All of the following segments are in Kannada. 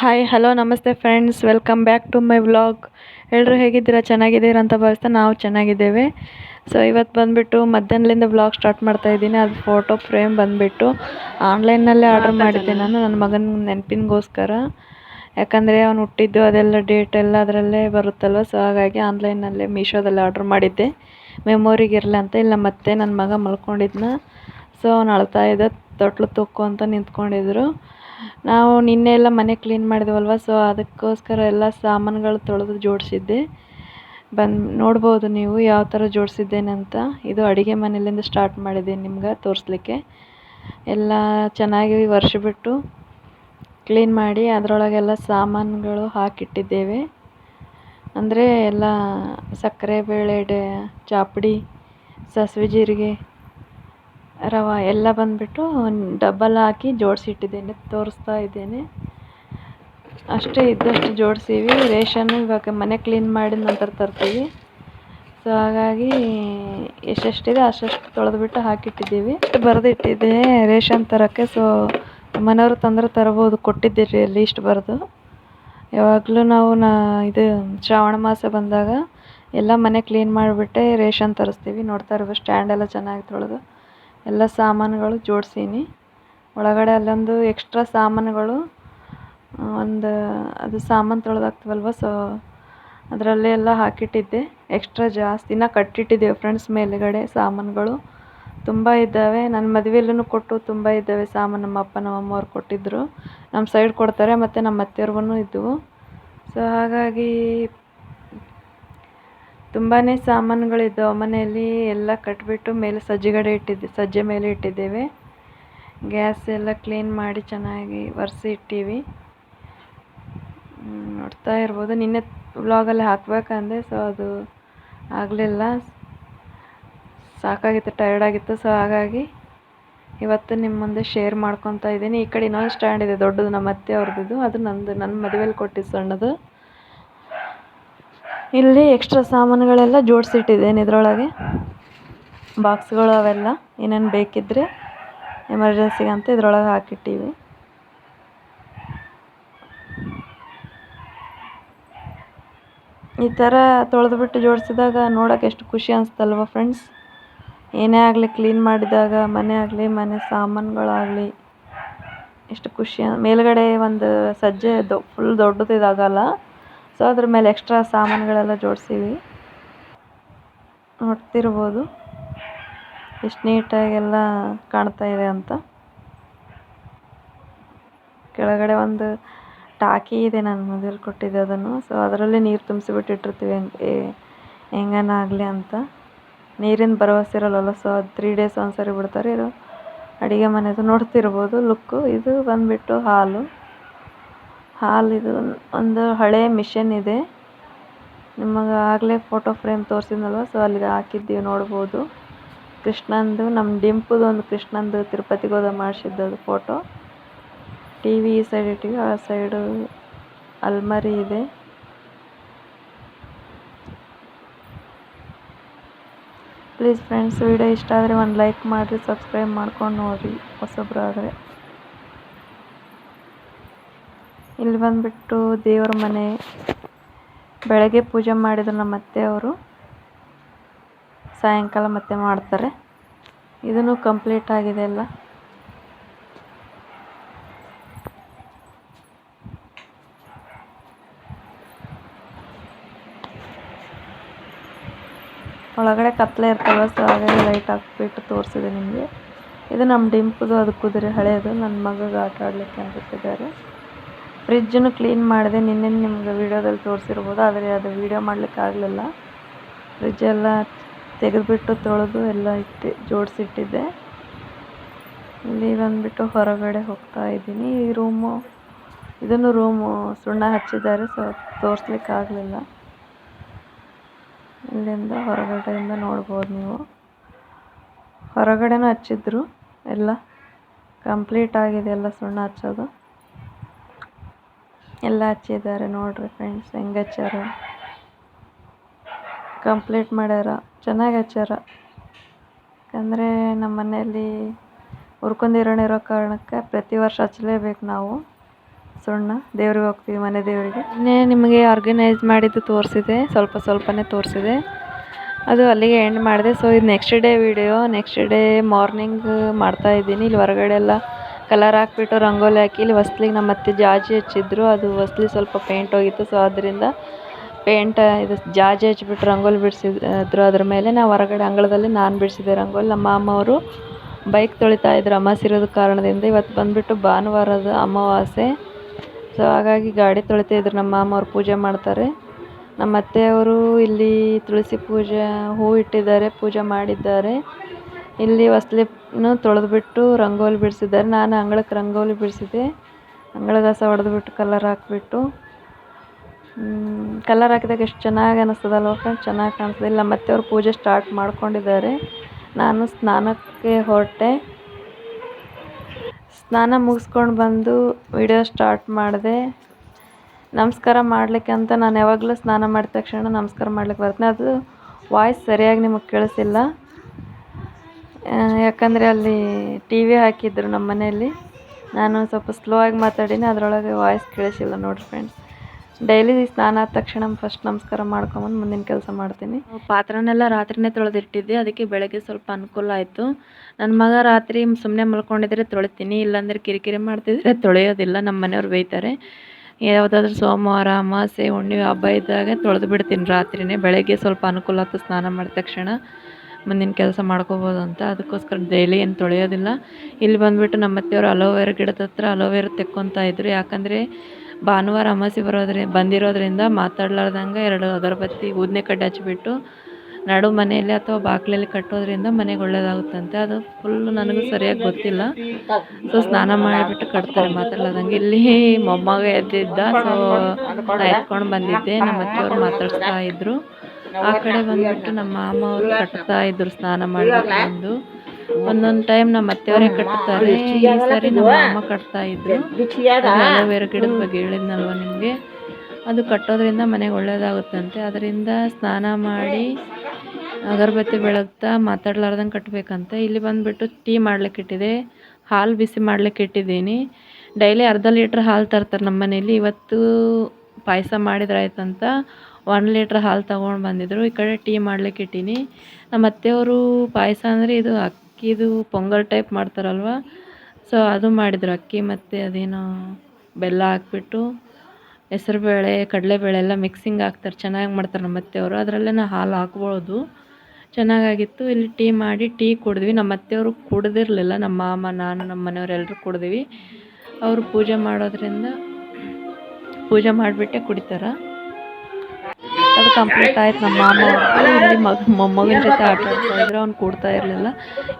ಹಾಯ್ ಹಲೋ ನಮಸ್ತೆ friends welcome back to my vlog ಎಲ್ಲರೂ ಹೇಗಿದ್ದೀರಾ? ಚೆನ್ನಾಗಿದ್ದೀರಾ ಅಂತ ಭಾವಿಸ್ತಾ ನಾವು ಚೆನ್ನಾಗಿದ್ದೇವೆ. ಸೊ ಇವತ್ತು ಬಂದುಬಿಟ್ಟು ಮಧ್ಯಾಹ್ನದಿಂದ ವ್ಲಾಗ್ ಸ್ಟಾರ್ಟ್ ಮಾಡ್ತಾ ಇದ್ದೀನಿ. ಅದು ಫೋಟೋ ಫ್ರೇಮ್ ಬಂದುಬಿಟ್ಟು ಆನ್ಲೈನ್ನಲ್ಲೇ ಆರ್ಡರ್ ಮಾಡಿದ್ದೆ ನಾನು. ನನ್ನ ಮಗನ ನೆನಪಿನಗೋಸ್ಕರ. ಯಾಕಂದರೆ ಅವನು ಹುಟ್ಟಿದ್ದು ಅದೆಲ್ಲ ಡೇಟ್ ಎಲ್ಲ ಅದರಲ್ಲೇ ಬರುತ್ತಲ್ವ? ಸೊ ಹಾಗಾಗಿ ಆನ್ಲೈನ್ನಲ್ಲೇ ಮೀಶೋದಲ್ಲಿ ಆರ್ಡ್ರ್ ಮಾಡಿದ್ದೆ. ಮೆಮೊರಿಗೆ ಇರಲಿ ಅಂತ. ಇಲ್ಲ ಮತ್ತೆ ನನ್ನ ಮಗ ಮಲ್ಕೊಂಡಿದ್ನ. ಸೊ ಅವ್ನು ಅಳ್ತಾ ಇದ್ದ. ತೊಟ್ಲು ತುಕ್ಕು ಅಂತ ನಿಂತ್ಕೊಂಡಿದ್ರು. ನಾವು ನಿನ್ನೆ ಎಲ್ಲ ಮನೆ ಕ್ಲೀನ್ ಮಾಡಿದ್ವಲ್ವ ಸೊ ಅದಕ್ಕೋಸ್ಕರ ಎಲ್ಲ ಸಾಮಾನುಗಳು ತೊಳೆದು ಜೋಡಿಸಿದ್ದೆ. ಬಂದು ನೋಡ್ಬೋದು ನೀವು ಯಾವ ಥರ ಜೋಡಿಸಿದ್ದೇನೆ ಅಂತ. ಇದು ಅಡುಗೆ ಮನೆಯಲ್ಲಿಂದ ಸ್ಟಾರ್ಟ್ ಮಾಡಿದ್ದೀನಿ ನಿಮ್ಗೆ ತೋರಿಸ್ಲಿಕ್ಕೆ. ಎಲ್ಲ ಚೆನ್ನಾಗಿ ಒರೆಸಿಬಿಟ್ಟು ಕ್ಲೀನ್ ಮಾಡಿ ಅದರೊಳಗೆಲ್ಲ ಸಾಮಾನುಗಳು ಹಾಕಿಟ್ಟಿದ್ದೇವೆ. ಅಂದರೆ ಎಲ್ಲ ಸಕ್ಕರೆ ಬೇಳೆ ಡೆ ಚಾಪುಡಿ, ಸಾಸಿವೆ, ಜೀರಿಗೆ ರವೆ ಎಲ್ಲ ಬಂದುಬಿಟ್ಟು ಡಬ್ಬಲ್ ಹಾಕಿ ಜೋಡಿಸಿಟ್ಟಿದ್ದೇನೆ, ತೋರಿಸ್ತಾ ಇದ್ದೇನೆ. ಅಷ್ಟೇ ಇದ್ದಷ್ಟು ಜೋಡಿಸೀವಿ. ರೇಷನ್ನು ಇವಾಗ ಮನೆ ಕ್ಲೀನ್ ಮಾಡಿದ ನಂತರ ತರ್ತೀವಿ. ಸೊ ಹಾಗಾಗಿ ಎಷ್ಟೆಷ್ಟಿದೆ ಅಷ್ಟಷ್ಟು ತೊಳೆದ್ಬಿಟ್ಟು ಹಾಕಿಟ್ಟಿದ್ದೀವಿ. ಬರೆದಿಟ್ಟಿದ್ದೆ ರೇಷನ್ ತರೋಕ್ಕೆ. ಸೊ ಮನೆಯವರು ತಂದರೆ ತರ್ಬೋದು. ಕೊಟ್ಟಿದ್ದೆ ರೀ ಲೀಸ್ಟ್ ಬರೆದು. ಯಾವಾಗಲೂ ನಾವು ನಾ ಇದು ಶ್ರಾವಣ ಮಾಸ ಬಂದಾಗ ಎಲ್ಲ ಮನೆ ಕ್ಲೀನ್ ಮಾಡಿಬಿಟ್ಟೆ ರೇಷನ್ ತರಿಸ್ತೀವಿ. ನೋಡ್ತಾ ಇರ್ಬೋದು ಸ್ಟ್ಯಾಂಡೆಲ್ಲ ಚೆನ್ನಾಗಿ ತೊಳೆದು. ಎಲ್ಲ ಸಾಮಾನುಗಳು ಜೋಡಿಸೀನಿ. ಒಳಗಡೆ ಅಲ್ಲೊಂದು ಎಕ್ಸ್ಟ್ರಾ ಸಾಮಾನುಗಳು ಒಂದು ಅದು ಸಾಮಾನು ತೊಳೆದಾಕ್ತೀವಲ್ವ ಸೊ ಅದರಲ್ಲೇ ಎಲ್ಲ ಹಾಕಿಟ್ಟಿದ್ದೆ. ಎಕ್ಸ್ಟ್ರಾ ಜಾಸ್ತಿನ ಕಟ್ಟಿಟ್ಟಿದ್ದೆವು ಫ್ರೆಂಡ್ಸ್ ಮೇಲುಗಡೆ ಸಾಮಾನುಗಳು. ತುಂಬ ಇದ್ದಾವೆ. ನನ್ನ ಮದುವೆಯಲ್ಲೂ ಕೊಟ್ಟು ತುಂಬ ಇದ್ದಾವೆ ಸಾಮಾನು ನಮ್ಮ ಅಪ್ಪ, ನಮ್ಮ ಅಮ್ಮವ್ರು ಕೊಟ್ಟಿದ್ದರು ನಮ್ಮ ಸೈಡ್ ಕೊಡ್ತಾರೆ, ಮತ್ತು ನಮ್ಮ ಅತ್ತೆಯವ್ರಿಗೂ ಇದ್ದವು ಸೊ ಹಾಗಾಗಿ ತುಂಬಾ ಸಾಮಾನುಗಳಿದ್ದಾವೆ. ಮನೆಯಲ್ಲಿ ಎಲ್ಲ ಕಟ್ಬಿಟ್ಟು ಮೇಲೆ ಸಜ್ಜಿಗಡೆ ಇಟ್ಟಿದ್ದೆ. ಸಜ್ಜೆ ಮೇಲೆ ಇಟ್ಟಿದ್ದೇವೆ. ಗ್ಯಾಸ್ ಎಲ್ಲ ಕ್ಲೀನ್ ಮಾಡಿ ಚೆನ್ನಾಗಿ ಒರೆಸಿ ಇಟ್ಟೀವಿ. ನೋಡ್ತಾ ಇರ್ಬೋದು. ನಿನ್ನೆ ವ್ಲಾಗಲ್ಲಿ ಹಾಕಬೇಕಂದೆ, ಸೊ ಅದು ಆಗಲಿಲ್ಲ. ಸಾಕಾಗಿತ್ತು ಟಯರ್ಡ್ ಆಗಿತ್ತು ಸೊ ಹಾಗಾಗಿ ಇವತ್ತು ನಿಮ್ಮ ಮುಂದೆ ಶೇರ್ ಮಾಡ್ಕೊತಾ ಇದ್ದೀನಿ. ಈ ಕಡೆ ಇನ್ನೊಂದು ಸ್ಟ್ಯಾಂಡ್ ಇದೆ, ದೊಡ್ಡದು, ನಮ್ಮ ಅತ್ತೆ ಅವ್ರದ್ದು ಅದು ನಂದು, ನನ್ನ ಮದುವೆಲಿ ಕೊಟ್ಟಿದ್ದು ಸಣ್ಣದು. ಇಲ್ಲಿ ಎಕ್ಸ್ಟ್ರಾ ಸಾಮಾನುಗಳೆಲ್ಲ ಜೋಡಿಸಿಟ್ಟಿದ್ದೇನೆ ಇದರೊಳಗೆ. ಬಾಕ್ಸ್ಗಳು ಅವೆಲ್ಲ, ಏನೇನು ಬೇಕಿದ್ದರೆ ಎಮರ್ಜೆನ್ಸಿಗೆ ಅಂತ ಇದರೊಳಗೆ ಹಾಕಿಟ್ಟೀವಿ. ಈ ಥರ ತೊಳೆದ್ಬಿಟ್ಟು ಜೋಡಿಸಿದಾಗ ನೋಡೋಕೆ ಎಷ್ಟು ಖುಷಿ ಅನಿಸ್ತಲ್ವ ಫ್ರೆಂಡ್ಸ್ ಏನೇ ಆಗಲಿ ಕ್ಲೀನ್ ಮಾಡಿದಾಗ, ಮನೆ ಆಗಲಿ, ಮನೆ ಸಾಮಾನುಗಳಾಗಲಿ, ಎಷ್ಟು ಖುಷಿ. ಮೇಲುಗಡೆ ಒಂದು ಸಜ್ಜೆ ದೊ ಫುಲ್ ದೊಡ್ಡದು ಇದಾಗಲ್ಲ ಸೊ ಅದ್ರ ಮೇಲೆ ಎಕ್ಸ್ಟ್ರಾ ಸಾಮಾನುಗಳೆಲ್ಲ ಜೋಡಿಸೀವಿ. ನೋಡ್ತಿರ್ಬೋದು. ಎಷ್ಟು ನೀಟಾಗೆಲ್ಲ ಕಾಣ್ತಾ ಇದೆ ಅಂತ. ಕೆಳಗಡೆ ಒಂದು ಟಾಕಿ ಇದೆ ನನ್ನ ಮದುವೆಲಿ ಕೊಟ್ಟಿದ್ದೆ ಅದನ್ನು. ಸೊ ಅದರಲ್ಲೇ ನೀರು ತುಂಬಿಸಿಬಿಟ್ಟು ಇಟ್ಟಿರ್ತೀವಿ. ಹೆಂಗೆ ಹೆಂಗನ ಆಗಲಿ ಅಂತ. ನೀರಿನ ಭರವಸೆ ಇರಲ್ಲಲ್ಲ ಸೊ ಅದು ತ್ರೀ ಡೇಸ್ ಒಂದ್ಸರಿ ಬಿಡ್ತಾರೆ. ಇದು ಅಡುಗೆ ಮನೆದು ನೋಡ್ತಿರ್ಬೋದು ಲುಕ್ಕು ಇದು ಬಂದುಬಿಟ್ಟು ಹಾಲು. ಹಾಲು ಇದು ಒಂದು ಹಳೆ ಮಿಷನ್ ಇದೆ. ನಿಮಗೆ ಆಗಲೇ ಫೋಟೋ ಫ್ರೇಮ್ ತೋರಿಸಿದ್ನಲ್ವ? ಸೊ ಅಲ್ಲಿ ಹಾಕಿದ್ದೀವಿ, ನೋಡ್ಬೋದು. ಕೃಷ್ಣಂದು ನಮ್ಮ ಡಿಂಪುದು ಒಂದು ಕೃಷ್ಣಂದು ತಿರುಪತಿಗೆ ಹೋದಾಗ ಅದು ಫೋಟೋ. ಟಿ ವಿ ಈ ಸೈಡ್ ಇಟ್ಟಿವಿ, ಆ ಸೈಡು ಅಲ್ಮರಿ ಇದೆ. ಪ್ಲೀಸ್ ಫ್ರೆಂಡ್ಸ್ ವಿಡಿಯೋ ಇಷ್ಟ ಆದರೆ ಒಂದು ಲೈಕ್ ಮಾಡಿರಿ ಸಬ್ಸ್ಕ್ರೈಬ್ ಮಾಡ್ಕೊಂಡು ನೋಡಿರಿ ಹೊಸಬ್ರು ಆದರೆ ಇಲ್ಲಿ ಬಂದ್ಬಿಟ್ಟು ದೇವರ ಮನೆ. ಬೆಳಗ್ಗೆ ಪೂಜೆ ಮಾಡಿದ್ರು ನಮ್ಮ ಅತ್ತೆಯವರು ಸಾಯಂಕಾಲ ಮತ್ತೆ ಮಾಡ್ತಾರೆ. ಇದನ್ನು ಕಂಪ್ಲೀಟ್ ಆಗಿದೆ ಎಲ್ಲ. ಒಳಗಡೆ ಕತ್ಲೆ ಇರ್ತವೆ ಸೊ ಹಾಗಾಗಿ ಲೈಟ್ ಹಾಕ್ಬಿಟ್ಟು ತೋರಿಸಿದೆ ನಿಮಗೆ. ಇದು ನಮ್ಮ ಡಿಂಪುದು, ಅದು ಕುದುರೆ ಹಳೆಯದು ನನ್ನ ಮಗಗೆ ಆಟ ಆಡಲಿಕ್ಕೆ ಅಂತ ಫ್ರಿಜ್ಜನ್ನು ಕ್ಲೀನ್ ಮಾಡಿದೆ ನಿನ್ನೆ ನಿಮ್ಗೆ ವೀಡಿಯೋದಲ್ಲಿ ತೋರಿಸಿರ್ಬೋದು, ಆದರೆ ಅದು ವೀಡಿಯೋ ಮಾಡಲಿಕ್ಕೆ ಆಗಲಿಲ್ಲ. ಫ್ರಿಜ್ಜೆಲ್ಲ ತೆಗೆದುಬಿಟ್ಟು ತೊಳೆದು ಎಲ್ಲ ಇಟ್ಟು, ಜೋಡಿಸಿಟ್ಟಿದ್ದೆ. ಇಲ್ಲಿ ಬಂದುಬಿಟ್ಟು ಹೊರಗಡೆ ಹೋಗ್ತಾ ಇದ್ದೀನಿ. ಈ ರೂಮು, ಇದನ್ನು ರೂಮು ಸುಣ್ಣ ಹಚ್ಚಿದ್ದಾರೆ, ಸೊ ತೋರಿಸ್ಲಿಕ್ಕೆ ಆಗಲಿಲ್ಲ. ಇಲ್ಲಿಂದ ಹೊರಗಡೆಯಿಂದ ನೋಡ್ಬೋದು ನೀವು. ಹೊರಗಡೆನೂ ಹಚ್ಚಿದ್ರು, ಎಲ್ಲ ಕಂಪ್ಲೀಟ್ ಆಗಿದೆ, ಎಲ್ಲ ಸುಣ್ಣ ಹಚ್ಚೋದು. ಎಲ್ಲ ಹಚ್ಚಿದ್ದಾರೆ ನೋಡಿರಿ ಫ್ರೆಂಡ್ಸ್ ಹೆಂಗೆ ಹಚ್ಚಾರ? ಕಂಪ್ಲೀಟ್ ಮಾಡ್ಯಾರ, ಚೆನ್ನಾಗಿ ಹಚ್ಚಾರ. ಯಾಕಂದರೆ ನಮ್ಮ ಮನೆಯಲ್ಲಿ ಇರೋ ಕಾರಣಕ್ಕೆ ಪ್ರತಿ ವರ್ಷ ಹಚ್ಚಲೇಬೇಕು ನಾವು. ಸುಣ್ಣ, ದೇವ್ರಿಗೆ ಹೋಗ್ತೀವಿ ಮನೆ ದೇವರಿಗೆ. ಇನ್ನೇ ನಿಮಗೆ ಆರ್ಗನೈಸ್ ಮಾಡಿದ್ದು ತೋರಿಸಿದೆ, ಸ್ವಲ್ಪ ಸ್ವಲ್ಪನೇ ತೋರಿಸಿದೆ. ಅದು ಅಲ್ಲಿಗೆ ಎಂಡ್ ಮಾಡಿದೆ. ಸೊ ಇದು next day video next day morning ಮಾಡ್ತಾ ಇದ್ದೀನಿ. ಇಲ್ಲಿ ಹೊರಗಡೆ ಎಲ್ಲ ಕಲರ್ ಹಾಕ್ಬಿಟ್ಟು ರಂಗೋಲಿ ಹಾಕಿ ಇಲ್ಲಿ ಹೊಸ್ಲಿಗೆ ನಮ್ಮ ಅತ್ತೆ ಜಾಜಿ ಹಚ್ಚಿದ್ರು. ಅದು ಹೊಸ್ಲಿ ಸ್ವಲ್ಪ ಪೇಂಟ್ ಹೋಗಿತ್ತು. ಸೊ ಅದರಿಂದ ಪೇಂಟ್ ಇದು ಜಾಜಿ ಹಚ್ಬಿಟ್ಟು ರಂಗೋಲಿ ಬಿಡಿಸಿದ್ರು. ಅದ್ರ ಮೇಲೆ ನಾವು ಹೊರಗಡೆ ಅಂಗಳದಲ್ಲಿ ನಾನು ಬಿಡಿಸಿದೆ ರಂಗೋಲಿ. ನಮ್ಮ ಮಾಮ ಅವರು ಬೈಕ್ ತೊಳಿತಾ ಇದ್ರು ಅಮಾಸೆ ಇರೋದ ಕಾರಣದಿಂದ. ಇವತ್ತು ಬಂದುಬಿಟ್ಟು ಭಾನುವಾರದ ಅಮಾವಾಸ್ಯೆ. ಸೊ ಹಾಗಾಗಿ ಗಾಡಿ ತೊಳಿತಾ ಇದ್ರು. ನಮ್ಮ ಮಾಮ ಅವ್ರು ಪೂಜೆ ಮಾಡ್ತಾರೆ. ನಮ್ಮ ಅತ್ತೆಯವರು ಇಲ್ಲಿ ತುಳಸಿ ಪೂಜೆ ಹೂ ಇಟ್ಟಿದ್ದಾರೆ, ಪೂಜೆ ಮಾಡಿದ್ದಾರೆ. ಇಲ್ಲಿ ಹೊಸ್ಲಿನ ತೊಳೆದ್ಬಿಟ್ಟು ರಂಗೋಲಿ ಬಿಡಿಸಿದ್ದಾರೆ. ನಾನು ಅಂಗಳಕ್ಕೆ ರಂಗೋಲಿ ಬಿಡಿಸಿದೆ ಅಂಗಳಗಸ ಹೊಡೆದ್ಬಿಟ್ಟು ಕಲರ್ ಹಾಕ್ಬಿಟ್ಟು. ಕಲರ್ ಹಾಕಿದಾಗ ಎಷ್ಟು ಚೆನ್ನಾಗಿ ಅನ್ನಿಸ್ತದಲ್ವ ಫ್ರೆಂಡ್ಸ್ ಚೆನ್ನಾಗಿ ಕಾಣಿಸ್ತದೆ ಇಲ್ಲಿ ನಮ್ಮ ಅತ್ತೆಯವರು ಪೂಜೆ ಸ್ಟಾರ್ಟ್ ಮಾಡ್ಕೊಂಡಿದ್ದಾರೆ. ನಾನು ಸ್ನಾನಕ್ಕೆ ಹೊರಟೆ. ಸ್ನಾನ ಮುಗಿಸ್ಕೊಂಡು ಬಂದು ವಿಡಿಯೋ ಸ್ಟಾರ್ಟ್ ಮಾಡಿದೆ. ನಮಸ್ಕಾರ ಮಾಡಲಿಕ್ಕೆ ಅಂತ ನಾನು ಯಾವಾಗಲೂ ಸ್ನಾನ ಮಾಡಿದ ತಕ್ಷಣ ನಮಸ್ಕಾರ ಮಾಡ್ಲಿಕ್ಕೆ ಬರ್ತೇನೆ. ಅದು ವಾಯ್ಸ್ ಸರಿಯಾಗಿ ನಿಮಗೆ ಕೇಳಿಸಿಲ್ಲ. ಯಾಕಂದರೆ ಅಲ್ಲಿ ಟಿ ವಿ ಹಾಕಿದ್ರು ನಮ್ಮ ಮನೆಯಲ್ಲಿ. ನಾನು ಸ್ವಲ್ಪ ಸ್ಲೋ ಆಗಿ ಮಾತಾಡೀನಿ, ಅದರೊಳಗೆ ವಾಯ್ಸ್ ಕೇಳಿಸಿಲ್ಲ ನೋಡಿರಿ ಫ್ರೆಂಡ್ಸ್ ಡೈಲಿ ಸ್ನಾನ ಆದ ತಕ್ಷಣ ಫಸ್ಟ್ ನಮಸ್ಕಾರ ಮಾಡ್ಕೊಂಬಂದು ಮುಂದಿನ ಕೆಲಸ ಮಾಡ್ತೀನಿ. ಪಾತ್ರನೆಲ್ಲ ರಾತ್ರಿನೇ ತೊಳೆದಿಟ್ಟಿದ್ದೆ ಅದಕ್ಕೆ ಬೆಳಗ್ಗೆ ಸ್ವಲ್ಪ ಅನುಕೂಲ ಆಯಿತು. ನನ್ನ ಮಗ ರಾತ್ರಿ ಸುಮ್ಮನೆ ಮಲ್ಕೊಂಡಿದ್ರೆ ತೊಳಿತೀನಿ, ಇಲ್ಲಾಂದರೆ ಕಿರಿಕಿರಿ ಮಾಡ್ತಿದ್ರೆ ತೊಳೆಯೋದಿಲ್ಲ, ನಮ್ಮ ಮನೆಯವ್ರು ಬೈತಾರೆ ಯಾವುದಾದ್ರೂ ಸೋಮವಾರ ಅಮಾವಾಸ್ಯೆ ಹುಣ್ಣಿಮೆ ಹಬ್ಬ ಇದ್ದಾಗ ತೊಳೆದು ಬಿಡ್ತೀನಿ ರಾತ್ರಿನೇ. ಬೆಳಗ್ಗೆ ಸ್ವಲ್ಪ ಅನುಕೂಲ ಆಯ್ತು ಸ್ನಾನ ಮಾಡಿದ ತಕ್ಷಣ. ಮುಂದಿನ ಕೆಲಸ ಮಾಡ್ಕೋಬೋದು ಅಂತ. ಅದಕ್ಕೋಸ್ಕರ ಡೈಲಿ ಏನು ತೊಳೆಯೋದಿಲ್ಲ. ಇಲ್ಲಿ ಬಂದುಬಿಟ್ಟು ನಮ್ಮ ಅತ್ತೆಯವರು ಅಲೋವೆರಾ ಗಿಡದ ಹತ್ರ ಅಲೋವೆರಾ ತೆಕ್ಕೊತಾ ಇದ್ರು. ಯಾಕಂದರೆ ಭಾನುವಾರ ಅಮಾಸಿ ಬರೋದ್ರಿ, ಬಂದಿರೋದ್ರಿಂದ ಮಾತಾಡ್ಲಾರ್ದಂಗೆ ಎರಡು ಅಗರಬತ್ತಿ, ಊದನೆ ಕಡ್ಡಿ ಹಚ್ಚಿಬಿಟ್ಟು ನಡು ಮನೆಯಲ್ಲಿ ಅಥವಾ ಬಾಗಿಲಲ್ಲಿ ಕಟ್ಟೋದ್ರಿಂದ ಮನೆಗೆ ಒಳ್ಳೇದಾಗುತ್ತಂತೆ. ಅದು ಫುಲ್ಲು ನನಗೂ ಸರಿಯಾಗಿ ಗೊತ್ತಿಲ್ಲ. ಸೊ ಸ್ನಾನ ಮಾಡಿಬಿಟ್ಟು ಕಟ್ತಾರೆ ಮಾತಾಡ್ಲಾರ್ದಂಗೆ. ಇಲ್ಲಿ ಮೊಮ್ಮಗ ಎದ್ದಿದ್ದ ಸೊ ಎತ್ಕೊಂಡು ಬಂದಿದ್ದೆ. ನಮ್ಮ ಅತ್ತೆಯವರು ಮಾತಾಡಿಸ್ತಾ ಇದ್ರು. ಆ ಕಡೆ ಬಂದ್ಬಿಟ್ಟು ನಮ್ಮ ಮಾಮ ಅವರು ಕಟ್ತಾ ಇದ್ರು ಸ್ನಾನ ಮಾಡಿಬಿಟ್ಟು ಬಂದು. ಒಂದೊಂದು ಟೈಮ್ ನಮ್ಮ ಅತ್ತೆಯವರೇ ಕಟ್ತಾರೆ. ಈ ಸಾರಿ ನಮ್ಮ ಅಮ್ಮ ಕಟ್ತಾ ಇದ್ರು. ಬೇರೆ ಗಿಡದ ಬಗ್ಗೆ ಹೇಳಿದ್ನಲ್ವ ನಿಮಗೆ? ಅದು ಕಟ್ಟೋದ್ರಿಂದ ಮನೆಗೆ ಒಳ್ಳೇದಾಗುತ್ತಂತೆ. ಅದರಿಂದ ಸ್ನಾನ ಮಾಡಿ ಅಗರಬತ್ತಿ ಬೆಳಗ್ತಾ ಮಾತಾಡ್ಲಾರ್ದಂಗೆ ಕಟ್ಟಬೇಕಂತೆ ಇಲ್ಲಿ ಬಂದುಬಿಟ್ಟು ಟೀ ಮಾಡ್ಲಿಕ್ಕೆ ಇಟ್ಟಿದೆ. ಹಾಲು ಬಿಸಿ ಮಾಡ್ಲಿಕ್ಕೆ ಇಟ್ಟಿದ್ದೀನಿ. ಡೈಲಿ ಅರ್ಧ ಲೀಟ್ರ್ ಹಾಲು ತರ್ತಾರೆ ನಮ್ಮ ಮನೇಲಿ ಇವತ್ತು ಪಾಯಸ ಮಾಡಿದ್ರಾಯ್ತಂತ. ಒನ್ ಲೀಟ್ರ್ ಹಾಲು ತೊಗೊಂಡು ಬಂದಿದ್ರು. ಈ ಕಡೆ ಟೀ ಮಾಡ್ಲಿಕ್ಕೆ ಇಟ್ಟೀನಿ. ನಮ್ಮ ಅತ್ತೆಯವರು ಪಾಯಸ ಅಂದರೆ ಇದು ಅಕ್ಕಿದು ಪೊಂಗಲ್ ಟೈಪ್ ಮಾಡ್ತಾರಲ್ವ? ಸೊ ಅದು ಮಾಡಿದರು. ಅಕ್ಕಿ ಮತ್ತು ಅದೇನೋ ಬೆಲ್ಲ ಹಾಕ್ಬಿಟ್ಟು ಹೆಸರುಬೇಳೆ, ಕಡಲೆಬೇಳೆ ಎಲ್ಲ ಮಿಕ್ಸಿಂಗ್ ಹಾಕ್ತಾರೆ. ಚೆನ್ನಾಗಿ ಮಾಡ್ತಾರೆ ನಮ್ಮ ಅತ್ತೆಯವರು. ಅದರಲ್ಲೇ ನಾ ಹಾಲು ಹಾಕ್ಬೋದು. ಚೆನ್ನಾಗಾಗಿತ್ತು. ಇಲ್ಲಿ ಟೀ ಮಾಡಿ ಟೀ ಕುಡಿದ್ವಿ. ನಮ್ಮ ಅತ್ತೆಯವರು ಕುಡ್ದಿರಲಿಲ್ಲ. ನಮ್ಮ ಮಾಮ, ನಾನು ನಮ್ಮ ಮನೆಯವ್ರು ಎಲ್ಲರೂ ಕುಡಿದ್ವಿ. ಅವರು ಪೂಜೆ ಮಾಡೋದ್ರಿಂದ ಪೂಜೆ ಮಾಡಿಬಿಟ್ಟೆ ಕುಡಿತಾರೆ. ಅದು ಕಂಪ್ಲೀಟ್ ಆಯ್ತು. ನಮ್ಮ ಮಾಮ. ಇಲ್ಲಿ ಮಗ ಮೊಮ್ಮಗನ ಜೊತೆ ಆಟ ಆಡ್ತಾ ಇದ್ರು. ಅವ್ನು ಕೂಡ್ತಾ ಇರಲಿಲ್ಲ.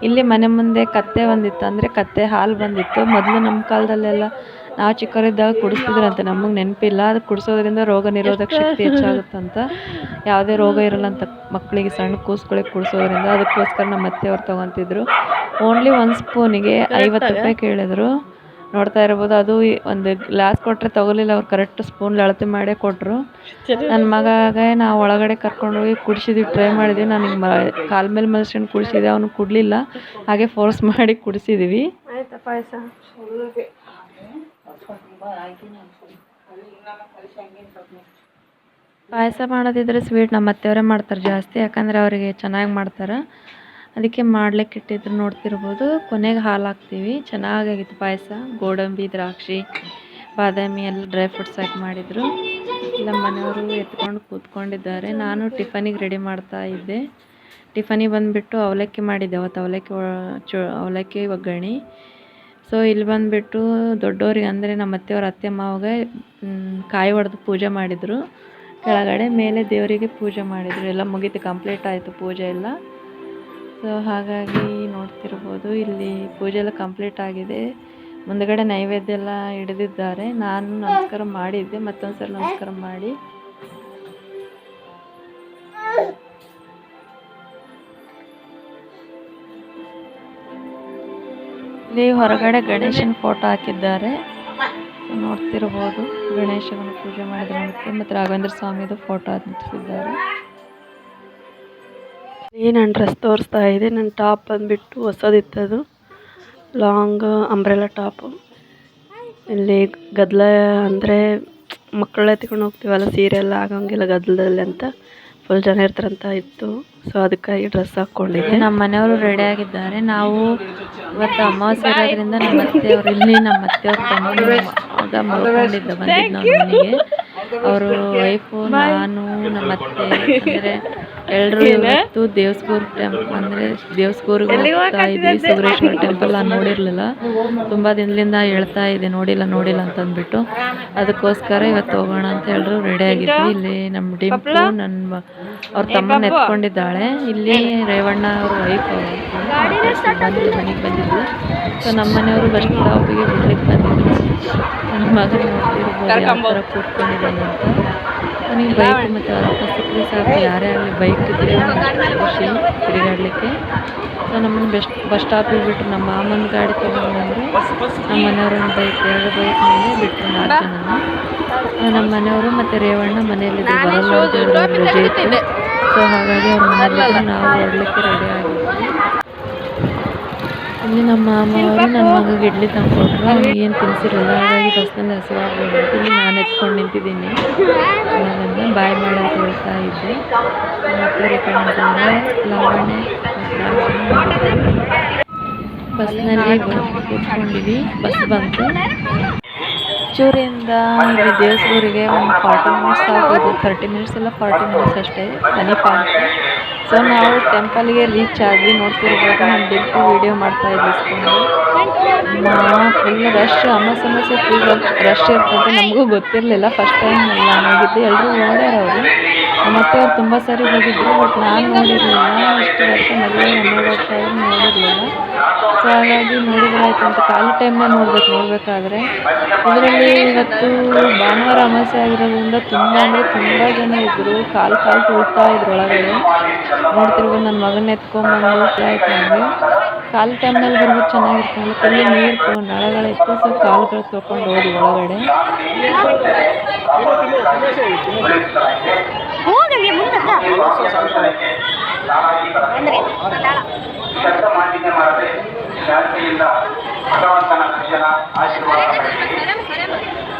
ಇಲ್ಲಿ ಮನೆ ಮುಂದೆ ಕತ್ತೆ ಬಂದಿತ್ತು. ಅಂದರೆ ಕತ್ತೆ ಹಾಲು ಬಂದಿತ್ತು. ಮೊದಲು ನಮ್ಮ ಕಾಲದಲ್ಲೆಲ್ಲ ನಾವು ಚಿಕ್ಕವರಿದ್ದಾಗ ಕುಡಿಸ್ತಿದ್ರಂತೆ ನಮಗೆ ನೆನಪಿಲ್ಲ. ಅದು ಕುಡಿಸೋದ್ರಿಂದ ರೋಗ ನಿರೋಧಕ ಶಕ್ತಿ ಹೆಚ್ಚಾಗುತ್ತಂತ. ಯಾವುದೇ ರೋಗ ಇರಲ್ಲ ಅಂತ ಮಕ್ಕಳಿಗೆ ಸಣ್ಣ ಕೂಸುಗಳಿಗೆ ಕುಡಿಸೋದ್ರಿಂದ. ಅದಕ್ಕೋಸ್ಕರ ನಮ್ಮ ಅತ್ತೆಯವ್ರು ತೊಗೊತಿದ್ರು. ಓನ್ಲಿ ಒಂದು ಸ್ಪೂನಿಗೆ ಐವತ್ತು ರೂಪಾಯಿ ಕೇಳಿದ್ರು. ನೋಡ್ತಾ ಇರ್ಬೋದು. ಅದು ಒಂದು ಗ್ಲಾಸ್ ಕೊಟ್ಟರೆ ತಗೊಲಿಲ್ಲ. ಅವ್ರು ಕರೆಕ್ಟ್ ಸ್ಪೂನ್ ಅಳತೆ ಮಾಡೇ ಕೊಟ್ಟರು ನನ್ನ ಮಗಾಗೆ ನಾವು ಒಳಗಡೆ ಕರ್ಕೊಂಡೋಗಿ ಕುಡಿಸಿದ್ವಿ. ಟ್ರೈ ಮಾಡಿದ್ವಿ. ನನಗೆ ಮ ಕಾಲ ಮೇಲೆ ಮಲ್ಸ್ಕೊಂಡು ಕುಡಿಸಿದೆ ಅವನು ಕುಡಲಿಲ್ಲ. ಹಾಗೆ ಫೋರ್ಸ್ ಮಾಡಿ ಕುಡಿಸಿದ್ವಿ. ಪಾಯಸ? ಪಾಯಸ ಮಾಡೋದಿದ್ರೆ ಸ್ವೀಟ್ ನಮ್ಮ ಅತ್ತೆಯವರೇ ಮಾಡ್ತಾರೆ ಜಾಸ್ತಿ. ಯಾಕಂದರೆ ಅವರಿಗೆ ಚೆನ್ನಾಗಿ ಮಾಡ್ತಾರೆ. ಅದಕ್ಕೆ ಮಾಡ್ಲಿಕ್ಕೆ ಇಟ್ಟಿದ್ರು ನೋಡ್ತಿರ್ಬೋದು. ಕೊನೆಗೆ ಹಾಲು ಹಾಕ್ತೀವಿ. ಚೆನ್ನಾಗಾಗಿತ್ತು ಪಾಯಸ. ಗೋಡಂಬಿ, ದ್ರಾಕ್ಷಿ, ಬಾದಾಮಿ ಎಲ್ಲ ಡ್ರೈ ಫ್ರೂಟ್ಸ್ ಹಾಕಿ ಮಾಡಿದರು. ನಮ್ಮ ಮನೆಯವರು ಎತ್ಕೊಂಡು ಕೂತ್ಕೊಂಡಿದ್ದಾರೆ. ನಾನು ಟಿಫನಿಗೆ ರೆಡಿ ಮಾಡ್ತಾ ಇದ್ದೆ. ಟಿಫನಿಗೆ ಬಂದುಬಿಟ್ಟು ಅವಲಕ್ಕಿ ಮಾಡಿದ್ದೆ. ಅವತ್ತು ಅವಲಕ್ಕಿ ಚು, ಅವಲಕ್ಕಿ ಒಗ್ಗರಣೆ. ಸೊ, ಇಲ್ಲಿ ಬಂದುಬಿಟ್ಟು ದೊಡ್ಡವ್ರಿಗೆ ಅಂದರೆ ನಮ್ಮ ಅತ್ತೆಯವ್ರ ಅತ್ತೆ ಮಾವಗೆ ಕಾಯಿ ಹೊಡೆದು ಪೂಜೆ ಮಾಡಿದರು. ಕೆಳಗಡೆ ಮೇಲೆ ದೇವರಿಗೆ ಪೂಜೆ ಮಾಡಿದರು. ಎಲ್ಲ ಮುಗೀತು. ಕಂಪ್ಲೀಟ್ ಆಯಿತು ಪೂಜೆ ಎಲ್ಲ. ಸೊ ಹಾಗಾಗಿ ನೋಡ್ತಿರ್ಬೋದು, ಇಲ್ಲಿ ಪೂಜೆ ಎಲ್ಲ ಕಂಪ್ಲೀಟ್ ಆಗಿದೆ. ಮುಂದಗಡೆ ನೈವೇದ್ಯ ಎಲ್ಲ ಹಿಡಿದಿದ್ದಾರೆ. ನಾನು ನಮಸ್ಕಾರ ಮಾಡಿದ್ದೆ, ಮತ್ತೊಂದು ಸಲ ನಮಸ್ಕಾರ ಮಾಡಿ. ಇಲ್ಲಿ ಹೊರಗಡೆ ಗಣೇಶನ ಫೋಟೋ ಹಾಕಿದ್ದಾರೆ. ನೋಡ್ತಿರ್ಬೋದು, ಗಣೇಶನ ಪೂಜೆ ಮಾಡಿದ ಮತ್ತೆ ರಾಘವೇಂದ್ರ ಸ್ವಾಮಿದು ಫೋಟೋ ಅಂಟಿಸಿದ್ದಾರೆ ಈ ನನ್ನ ಡ್ರೆಸ್ ತೋರಿಸ್ತಾ ಇದೆ. ನನ್ನ ಟಾಪ್ ಬಂದುಬಿಟ್ಟು ಹೊಸದಿತ್ತದು. Long umbrella top. ಇಲ್ಲಿ ಗದ್ದಲ ಅಂದರೆ ಮಕ್ಕಳೆ ತಗೊಂಡು ಹೋಗ್ತೀವಲ್ಲ, ಸೀರೆ ಎಲ್ಲ ಆಗಂಗಿಲ್ಲ ಗದ್ದಲದಲ್ಲಿ ಅಂತ. ಫುಲ್ ಜನ ಇರ್ತಾರಂತ ಇತ್ತು. ಸೊ ಅದಕ್ಕಾಗಿ ಡ್ರೆಸ್ ಹಾಕ್ಕೊಂಡಿದ್ದೆ. ನಮ್ಮ ಮನೆಯವರು ರೆಡಿ ಆಗಿದ್ದಾರೆ. ನಾವು ಇವತ್ತು ಅಮಾವಾಸ್ಯೆ ಇರೋದ್ರಿಂದ ನಮ್ಮ ಅತ್ತೆಯವರು ಇಲ್ಲಿ, ನಮ್ಮ ಅತ್ತೆಯವ್ರ ತಮ್ಮ ಮಲ್ಕೊಂಡಿದ್ದ ಬಂದಿದ್ದು ನಮ್ಮ ಮನೆಗೆ. ಅವರು ವೈಫು ನಾನು, ನಮ್ಮ ಅತ್ತೆ, ಅಂದರೆ ಎಲ್ಲರೂ ಇವತ್ತು ದೇವಸ್ಗೂರ್ ಟೆಂಪ್ ಅಂದರೆ ದೇವಸ್ಗೂರ್ಗೆ ಹೋಗ್ತಾ ಇದ್ವಿ ಸುಗ್ರೇಶ್ವರ ಟೆಂಪಲ್ ನಾನು ನೋಡಿರಲಿಲ್ಲ. ತುಂಬ ದಿನದಿಂದ ಹೇಳ್ತಾ ಇದೆ ನೋಡಿಲ್ಲ ನೋಡಿಲ್ಲ ಅಂತ ಅಂದ್ಬಿಟ್ಟು ಅದಕ್ಕೋಸ್ಕರ ಇವತ್ತು ಹೋಗೋಣ ಅಂತ ಹೇಳಿದ್ರು ರೆಡಿ ಆಗಿದ್ವಿ. ಇಲ್ಲಿ ನಮ್ಮ ಡಿಂಪು ನನ್ನ ಅವ್ರ ತಮ್ಮ ಎತ್ಕೊಂಡಿದ್ದಾಳೆ. ಇಲ್ಲಿ ರೇವಣ್ಣ ಅವ್ರ ವೈಫ್ ಬಂದು ಮನೆಗೆ ಬಂದಿದ್ರು. ಸೊ ನಮ್ಮ ಮನೆಯವರು ಬಸ್ ಸ್ಟಾಪಿಗೆ ಬಿಡ್ಲಿಕ್ಕೆ ಬಂದಿದ್ರು. ನನ್ನ ಮಗನ ನೋಡ್ತಿರ್ಬೋದು ಯಾವ ಥರ ಕೂತ್ಕೊಂಡಿದ್ದಾನೆ ಅಂತ. ನನಗೆ ಬೈಕ್ ಮತ್ತು ಸಿಕ್ಕರೆ ಸಾಕು. ಯಾರೇ ಆಗಲಿ ಬೈಕ್ ಇದ್ದರೆ ಖುಷಿ ತಿರುಗಾಡಲಿಕ್ಕೆ. ಸೊ ನಮ್ಮನ್ನು ಬೆಸ್ಟ್ ಬಸ್ ಸ್ಟಾಪಿಗೆ ಬಿಟ್ಟರು ನಮ್ಮ ಮಾಮನ ಗಾಡಿ ತಗೊಂಡ್ರೆ ನಮ್ಮ ಮನೆಯವರು ಒಂದು ಬೈಕ್, ಎರಡು ಬೈಕ್ ಮೇಲೆ ಬಿಟ್ಟರು ನಾಲ್ಕು ನಮ್ಮ ಮನೆಯವರು ಮತ್ತು ರೇವಣ್ಣ ಮನೆಯಲ್ಲಿ ಬರಲ್ಲ ಇತ್ತು. ಸೊ ಹಾಗಾಗಿ ಅವ್ರ ಮನೆಯಲ್ಲಿ ನಾವು ಓಡಲಿಕ್ಕೆ ರೆಡಿ ಆಗಿದ್ವಿ. ಇಲ್ಲಿ ನಮ್ಮ ಮಾಮ ಅವರು ನನ್ನ ಮಗಗೆ ಇಡ್ಲಿ ತಂದ್ಕೊಟ್ರು. ಅವ್ನಿಗೆ ಏನು ತಿನ್ಸಿರಲ್ಲ. ಹಾಗಾಗಿ ಬಸ್ನಲ್ಲಿ ಹಸಿವಾಗ್ಬೋದು ಅಂತ ಇಲ್ಲಿ ನಾನು ಎತ್ಕೊಂಡು ನಿಂತಿದ್ದೀನಿ. ಬಾಯ್ ಮಾಡಿ ಅಂತ ಹೇಳ್ತಾ ಇದ್ದೆ. ಮತ್ತು ರಿಟರ್ನ್ ಅಂತಂದರೆ ಬಸ್ನಲ್ಲಿ ಕೂತ್ಕೊಂಡಿವಿ ಬಸ್ ಬಂತು. ಚೂರಿಂದ ಇಲ್ಲಿ ದೇವಸ್ಗೂರಿಗೆ ಒಂದು ಫಾರ್ಟಿ ಮಿನಿಟ್ಸ್ ಆಗ್ಬೋದು. ತರ್ಟಿ ಮಿನಿಟ್ಸ್ ಎಲ್ಲ ಫಾರ್ಟಿ ಮಿನಿಟ್ಸ್ ಅಷ್ಟೇ. ಸನಿ ಪಾಯಿಂಟ್ ಸೊ ನಾವು ಟೆಂಪಲ್ಗೆ ರೀಚ್ ಆದ್ವಿ. ನೋಡ್ತಿರ್ಬೋದು ನಾನು ಬಿಟ್ಟು ವೀಡಿಯೋ ಮಾಡ್ತಾ ಇದ್ವಿ ಇಸ್ಕೊಂಡು ಫುಲ್ ರಶ್ ಅಮಾಸೆ ಅಮಾಸೆ ಫುಲ್ ರಶ್ ಇರ್ತದೆ. ನಮಗೂ ಗೊತ್ತಿರಲಿಲ್ಲ. ಫಸ್ಟ್ ಟೈಮ್ ನಾನು ಹೋಗಿದ್ದು ಎಲ್ಲರೂ ನೋಡ್ಯಾರ ಅವರು ಮತ್ತು ಅವ್ರು ತುಂಬ ಸರಿ ಹೋಗಿದ್ರು ಬಟ್ ನಾನು ನೋಡಿರಲಿಲ್ಲ. ಇಷ್ಟು ವರ್ಷ ಮದುವೆ ಹನ್ನೆರಡು ವರ್ಷ ನೋಡಿರಲಿಲ್ಲ. ಸೊ ಹಾಗಾಗಿ ನೋಡಿದ್ರಾಯ್ತು ಅಂತ ಖಾಲಿ ನಲ್ಲಿ ನೋಡ್ಬೇಕು, ನೋಡಬೇಕಾದ್ರೆ. ಅದರಲ್ಲಿ ಇವತ್ತು ಭಾನುವಾರ ಅಮಾವಾಸ್ಯೆ ಆಗಿರೋದ್ರಿಂದ ತುಂಬ ಅಂದರೆ ತುಂಬ ಜನ ಇದ್ದರು ಕಾಲು ಕಾಲು ತುಳ್ತಾ ಇದ್ರು ಒಳಗಡೆ. ನೋಡ್ತಿರ್ಬೋದು ನನ್ನ ಮಗನ ಎತ್ಕೊಂಬಂದು ಆಯ್ತು ನನಗೆ ಕಾಲು ಟೈಮ್ನಲ್ಲಿ ಬರ್ಬೇಕು ಚೆನ್ನಾಗಿರ್ತಲ್ಲ ಕಲ್ಲಿ ನೀರು ನಳಗಳಿತ್ತು ಸೊ ಕಾಲುಗಳು ತೊಗೊಂಡು ಹೋದ್ವಿ ಒಳಗಡೆ. ಶಬ್ದ ಮಾಲಿನ್ಯ ಮಾಡದೆ ಶಾಂತಿಯಿಂದ ಭಗವಂತನ ದರ್ಶನ ಆಶೀರ್ವಾದ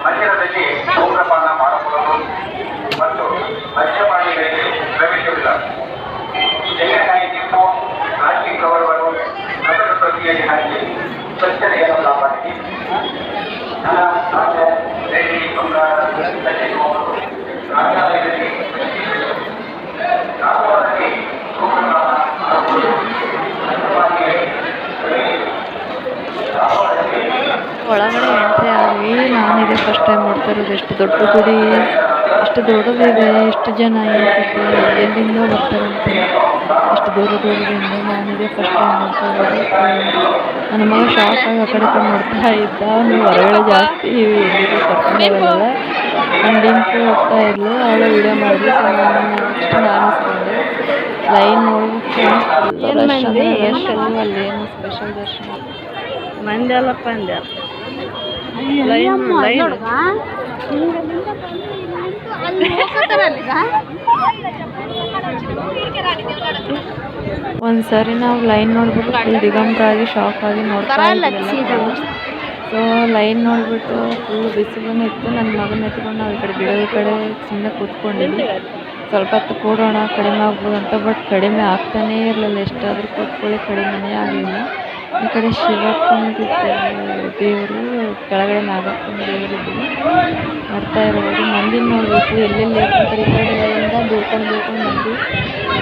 ಮಂದಿರದಲ್ಲಿ ಧೂಮ್ರಪಾನ ಮಾಡಬಹುದು ಮತ್ತು ಮದ್ಯಪಾನಿಗಳಿಗೆ ಪ್ರವೇಶವಿಲ್ಲ. ತೆಂಗಿನಕಾಯಿ ತಿಪ್ಪು ಪ್ಲಾಸ್ಟಿಕ್ ಕವರ್ಗಳು ನಗರ ಪ್ರತಿಯಲ್ಲಿ ಹಾಕಿ ಸ್ವಚ್ಛತೆಯನ್ನು ಕಾಪಾಡಿ ಹಣ ಸಾಧ್ಯ ಬೆಳ್ಳಿ ಬಂಗಾರ ಸಜ್ಜೆ ಹೋಗಲು ರಾಜಾಲಯದಲ್ಲಿ ಕಾಪುರದಲ್ಲಿ ಧೂಮ್ರಪಾನ ಮಾಡಕೂಡದು ಒಳಗಡೆ ಎಂಟ್ರಿ ಆದ್ವಿ ನಾನು ಇದೇ ಫಸ್ಟ್ ಟೈಮ್ ನೋಡ್ತಾ ಇರೋದು ಎಷ್ಟು ದೊಡ್ಡ ಗುಡಿ ಎಷ್ಟು ದೊಡ್ಡದಿದೆ ಎಷ್ಟು ಜನ ಏಕತೆ ಎಲ್ಲಿಂದ ಬರ್ತಾರಂತೆ? ಎಷ್ಟು ದೂರ ದೂರದಿಂದ ನಾನು ಇದೇ ಫಸ್ಟ್ ಟೈಮ್ ನೋಡ್ತಾ ಇರೋದು ನನ್ನ ಮಗ ಶಾಕ್ ಆಗಿ ಆ ಕಡೆ ನೋಡ್ತಾ ಇದ್ದ ನೀವು ಹೊರಗಡೆ ಜಾಸ್ತಿ ಎಲ್ಲಿಗೂ ಕರ್ಕೊಂಡಿರಲ್ಲ ನನ್ನ ಡಿಂಪು ಹೋಗ್ತಾ ಇದ್ಲು ಅವಳು ವಿಡಿಯೋ ಮಾಡಿದ್ಲು ಸೊ ನಾನು ನೆಕ್ಸ್ಟ್ ನಾನು ಇಸ್ಕೊಂಡೆ ಲೈನ್ ನೋಡ್ಬಿಟ್ಟು ಅಲ್ಲಿ ಏನು ಸ್ಪೆಷಲ್ ದರ್ಶನ? ಮಂದಿ ಅಲ್ಲಪ್ಪ ಅಂದೆ ಲೈನ್ ಲೈನ್ ಒಂದು ಸರಿ ನಾವು ಲೈನ್ ನೋಡ್ಬಿಟ್ಟು ಫುಲ್ ದಿಗಂಬರ ಆಗಿ ಶಾಕ್ ಆಗಿ ನೋಡ್ತಾ ಸೊ ಲೈನ್ ನೋಡ್ಬಿಟ್ಟು ಫುಲ್ ಬಿಸಿಲೂ ಇತ್ತು. ನನ್ನ ಮಗನ ಎತ್ಕೊಂಡು ನಾವು ಈ ಕಡೆ ಗಿಡದ ಕಡೆ ಸುಮ್ಮನೆ ಕೂತ್ಕೊಂಡಿದ್ವಿ. ಸ್ವಲ್ಪ ಹೊತ್ತು ಕೂಡೋಣ ಕಡಿಮೆ ಆಗ್ಬೋದು ಅಂತ ಬಟ್ ಕಡಿಮೆ ಆಗ್ತಾನೇ ಇರಲಿಲ್ಲ. ಎಷ್ಟಾದರೂ ಕೂತ್ಕೊಳ್ಳಿ ಕಡಿಮೆನೇ ಆಗಲಿಲ್ಲ. ಈ ಕಡೆ ಶಿವಪ್ಪಂದು ದೇವರು ಕೆಳಗಡೆ ನಾಗಪ್ಪನ ದೇವರಿದ್ದರು ಬರ್ತಾ ಇರೋದು ಮಂದಿನ ನೋಡಬೇಕು. ಎಲ್ಲೆಲ್ಲಿ ಈ ಕಡೆಯಿಂದ ಬೀಳ್ಕೊಂಡು ಬೀಳ್ಕೊಂಡು ಬಂದು,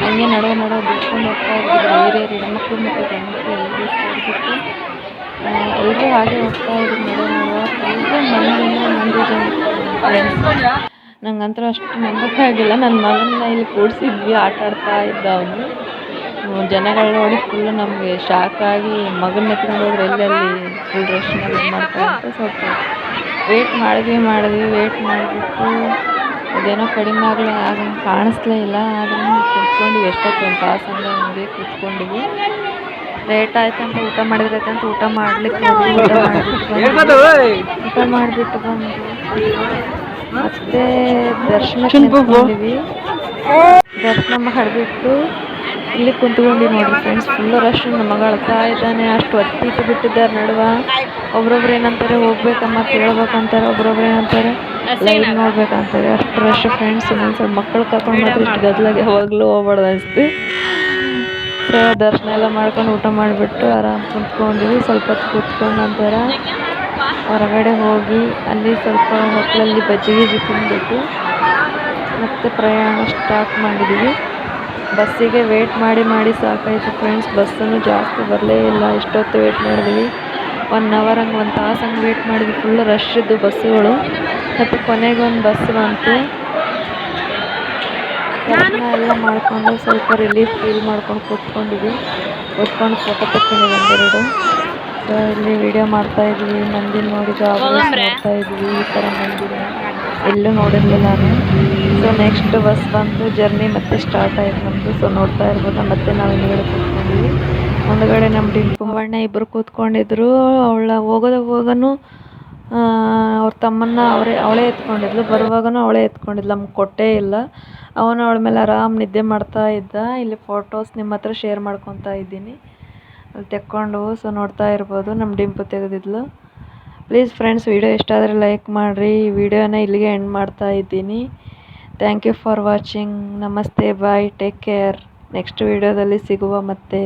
ಹಂಗೆ ನಡೋ ನಡೋ ಬಿಟ್ಕೊಂಡು ಹೋಗ್ತಾ ಇದ್ರು ಹಿರಿಯರು ಹೆಣ್ಮಕ್ಳು ಮತ್ತು ಗಂಡ್ಮಕ್ಳು ಎಲ್ಲರೂ ಸೇರಿಬಿಟ್ಟು ಎಲ್ಲರೂ ಹಾಗೆ ಹೋಗ್ತಾ ಇದ್ರು ನಡೋ ನಡೋ ಎಲ್ಲರೂ ಮಂದಿ ಮಂದಿ ಜನ ನಂಗಂತೂ ಅಷ್ಟು ನಂಬಕ್ಕಾಗಿಲ್ಲ ನನ್ನ ಮಗನ್ನ ಇಲ್ಲಿ ಕೂಡಿಸಿದ್ವಿ. ಆಟ ಆಡ್ತಾ ಇದ್ದ ಅವನು. ಜನಗಳು ನೋಡಿ ಫುಲ್ ನಮಗೆ ಶಾಕ್ ಆಗಿ ಮಗನ ಎತ್ಕೊಂಡು ಹೋದ್ರೆ ಎಲ್ಲೆಲ್ಲಿ ಫುಲ್ ರಶ್ನಲ್ಲಿ ಇದು ಮಾಡ್ತಾರೆ ಅಂತ ಸ್ವಲ್ಪ ವೇಟ್ ಮಾಡಿದ್ವಿ ಮಾಡಿದ್ವಿ ವೇಟ್ ಮಾಡಿಬಿಟ್ಟು ಅದೇನೋ ಕಡಿಮೆ ಆಗಲಿ ಆಗಂಗೆ ಕಾಣಿಸ್ಲೇ ಇಲ್ಲ ಆದ್ರೂ ಕುತ್ಕೊಂಡು ಎಷ್ಟೊತ್ತು ಒಂದು ತಾಸು ಅಂದರೆ ಹಂಗೆ ಕುತ್ಕೊಂಡ್ವಿ. ಲೇಟ್ ಆಯ್ತು ಅಂತ ಊಟ ಮಾಡಿದ್ರೆ ಅಂತ ಊಟ ಮಾಡ್ಲಿಕ್ಕೆ. ಊಟ ಮಾಡಿಬಿಟ್ಟು. ಊಟ ಮಾಡಿಬಿಟ್ಟು ಬಂದು ಮತ್ತೆ ದರ್ಶನ ದರ್ಶನ ಮಾಡಿಬಿಟ್ಟು ಇಲ್ಲಿ ಕುಂತ್ಕೊಂಡು ನೋಡ್ರಿ ಫ್ರೆಂಡ್ಸ್ ಫುಲ್ ರಶ್ ನಮ್ಮ ಮಗ ಅಳ್ತಾ ಇದ್ದಾನೆ. ಅಷ್ಟು ಒತ್ತಿಟ್ಟು ಬಿಟ್ಟಿದ್ದಾರೆ ನಡುವ. ಒಬ್ರೊಬ್ರು ಏನಂತಾರೆ, ಹೋಗ್ಬೇಕಮ್ಮ, ಕೇಳ್ಬೇಕಂತಾರೆ, ಒಬ್ರೊಬ್ರು ಏನಂತಾರೆ ಲೈನ್ ನೋಡ್ಬೇಕಂತಾರೆ. ಅಷ್ಟು ರಶ್ ಫ್ರೆಂಡ್ಸ್ ಇನ್ನೊಂದ್ಸಲ ಮಕ್ಕಳು ಕರ್ಕೊಂಡು ಮಾತ್ರ ಇಷ್ಟು ಗದ್ದಲಾಗಿ ಯಾವಾಗಲೂ ಹೋಗ್ಬಾರ್ದು ಅನಿಸ್ತು ದರ್ಶನ ಎಲ್ಲ ಮಾಡ್ಕೊಂಡು ಊಟ ಮಾಡಿಬಿಟ್ಟು ಆರಾಮ್ ಕುಂತ್ಕೊಂಡಿವಿ. ಸ್ವಲ್ಪ ಹೊತ್ತು ಕುತ್ಕೊಂಡು ನಂತರ ಹೊರಗಡೆ ಹೋಗಿ ಅಲ್ಲಿ ಸ್ವಲ್ಪ ಹೋಟ್ಲಲ್ಲಿ ಬಜ್ಜಿ ಗಿಜ್ಜಿ ತಿಂದ್ಬಿಟ್ಟು ಮತ್ತೆ ಪ್ರಯಾಣ ಸ್ಟಾರ್ಟ್ ಮಾಡಿದ್ದೀವಿ ಬಸ್ಸಿಗೆ ವೇಟ್ ಮಾಡಿ ಮಾಡಿ ಸಾಕಾಯಿತು ಫ್ರೆಂಡ್ಸ್ ಬಸ್ಸನ್ನು ಜಾಸ್ತಿ ಬರಲೇ ಇಲ್ಲ. ಎಷ್ಟೊತ್ತು ವೇಟ್ ಮಾಡಿದ್ವಿ. ಒನ್ ಅವರ್ ಹಂಗೆ ಒಂದು ತಾಸು ಹಂಗೆ ವೇಟ್ ಮಾಡಿದ್ವಿ. ಫುಲ್ ರಶ್ ಇದ್ದು ಬಸ್ಸುಗಳು. ಮತ್ತು ಕೊನೆಗೆ ಒಂದು ಬಸ್ ಬಂತು. ಎಲ್ಲ ಮಾಡಿಕೊಂಡು ಸ್ವಲ್ಪ ರಿಲೀಫ್ ಫೀಲ್ ಮಾಡ್ಕೊಂಡು ಕೂತ್ಕೊಂಡಿದ್ವಿ. ಕೂತ್ಕೊಂಡು ಫೋಟೋ ತಕ್ಕೊಂಡು ಒಂದೆರಡು ಸೊ ಇಲ್ಲಿ ವಿಡಿಯೋ ಮಾಡ್ತಾ ಇದ್ವಿ. ನಂದಿನ ನೋಡಿ ಜಾಗ ನೋಡ್ತಾ ಇದ್ವಿ. ಈ ಥರ ಮಂದಿನ ಎಲ್ಲೂ ನೋಡಿರಲಿಲ್ಲ ನಾನು. ಸೊ ನೆಕ್ಸ್ಟ್ ಬಸ್ ಬಂತು ಜರ್ನಿ ಮತ್ತೆ ಸ್ಟಾರ್ಟ್ ಆಯ್ತು ನಮ್ದು. ಸೊ ನೋಡ್ತಾ ಇರ್ಬೋದು. ಮತ್ತೆ ನಾವು ಹಿಂದ್ಗಡೆ ಕೂತ್ಕೊಂಡಿವಿ. ಮುಂದ್ಗಡೆ ನಮ್ಮ ಡಿಂಪು ಇಬ್ಬರು ಕೂತ್ಕೊಂಡಿದ್ರು. ಅವಳ ಹೋಗೋದ ಹೋಗೋನು ಅವ್ರ ತಮ್ಮನ್ನ ಅವರೇ, ಅವಳೇ ಎತ್ಕೊಂಡಿದ್ಲು. ಬರುವಾಗನೂ ಅವಳೇ ಎತ್ಕೊಂಡಿದ್ಲು. ನಮ್ಗೆ ಕೊಟ್ಟೇ ಇಲ್ಲ. ಅವನು ಅವಳ ಮೇಲೆ ಆರಾಮ್ ನಿದ್ದೆ ಮಾಡ್ತಾ ಇದ್ದ. ಇಲ್ಲಿ ಫೋಟೋಸ್ ನಿಮ್ಮ ಹತ್ರ ಶೇರ್ ಮಾಡ್ಕೊತಾ ಇದ್ದೀನಿ. ಅಲ್ಲಿ ತೆಕ್ಕೊಂಡು ಸೊ ನೋಡ್ತಾ ಇರ್ಬೋದು. ನಮ್ಮ ಡಿಂಪು ತೆಗೆದಿದ್ಲು. ಪ್ಲೀಸ್ ಫ್ರೆಂಡ್ಸ್ ವಿಡಿಯೋ ಇಷ್ಟ ಆದರೆ ಲೈಕ್ ಮಾಡಿರಿ. ಈ ವಿಡಿಯೋನ ಇಲ್ಲಿಗೆ ಎಂಡ್ ಮಾಡ್ತಾ ಇದ್ದೀನಿ. ಥ್ಯಾಂಕ್ ಯು ಫಾರ್ ವಾಚಿಂಗ್ ನಮಸ್ತೆ ಬಾಯ್ ಟೇಕ್ ಕೇರ್ ನೆಕ್ಸ್ಟ್ ವಿಡಿಯೋದಲ್ಲಿ ಸಿಗುವ ಮತ್ತೆ.